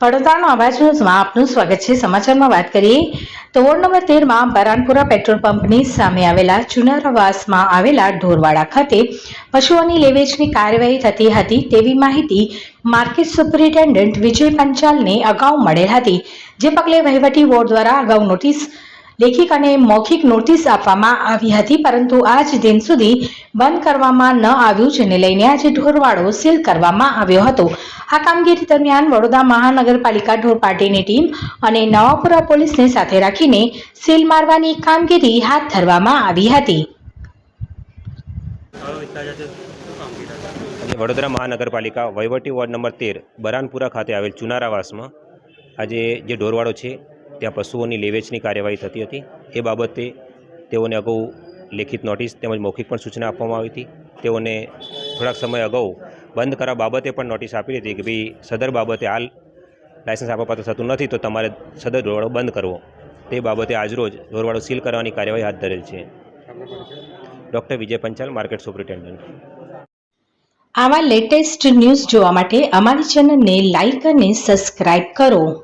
વડોદરાનો અવાજ ન્યૂઝમાં આપનું સ્વાગત છે. સમાચારમાં વાત કરીએ તો વોર્ડ નંબર તેરમાં બરાનપુરા પેટ્રોલ પંપની સામે આવેલા ચુનારવાસમાં આવેલા ઢોરવાડા ખાતે પશુઓની લેવેચની કાર્યવાહી થતી હતી તેવી માહિતી માર્કેટ સુપરિન્ટેન્ડન્ટ વિજય પંચાલને અગાઉ મળેલ હતી. જે પગલે વહીવટી બોર્ડ દ્વારા અગાઉ નોટિસ લેખિત અને મૌખિક નોટિસ આપવામાં આવી હતી, પરંતુ આજ દિન સુધી બંધ કરવામાં ન આવ્યું, જેને લઈને આજે ઢોરવાડો સીલ કરવામાં આવ્યો હતો. આ કામગીરી દરમિયાન વડોદરા મહાનગરપાલિકા ઢોર પાર્ટીની ટીમ અને નવાપુરા પોલીસને સાથે રાખીને સીલ મારવાની કામગીરી હાથ ધરવામાં આવી હતી. વડોદરા મહાનગરપાલિકા વહીવટી વોર્ડ નંબર તેર, બરાનપુરા ખાતે આવેલ ચુનારાવાસમાં આજે જે ઢોરવાડો છે ત્યાં પશુઓની લેવેચની કાર્યવાહી થતી હતી. એ બાબતે તેઓને અગાઉ લેખિત નોટિસ તેમજ મૌખિક પણ સૂચના આપવામાં આવી હતી. તેઓને થોડાક સમય અગાઉ બંધ કરવા બાબતે પણ નોટિસ આપી હતી કે ભાઈ સદર બાબતે હાલ લાયસન્સ આપવા પાત્ર થતું નથી તો તમારે સદર ઢોરવાડો બંધ કરવો. તે બાબતે આજરોજ ઢોરવાડો સીલ કરવાની કાર્યવાહી હાથ ધરેલ છે. Doctor Vijay Panchal, market superintendent. આવા લેટેસ્ટ ન્યૂઝ જોવા માટે અમારી ચેનલને લાઇક અને સબસ્ક્રાઇબ કરો.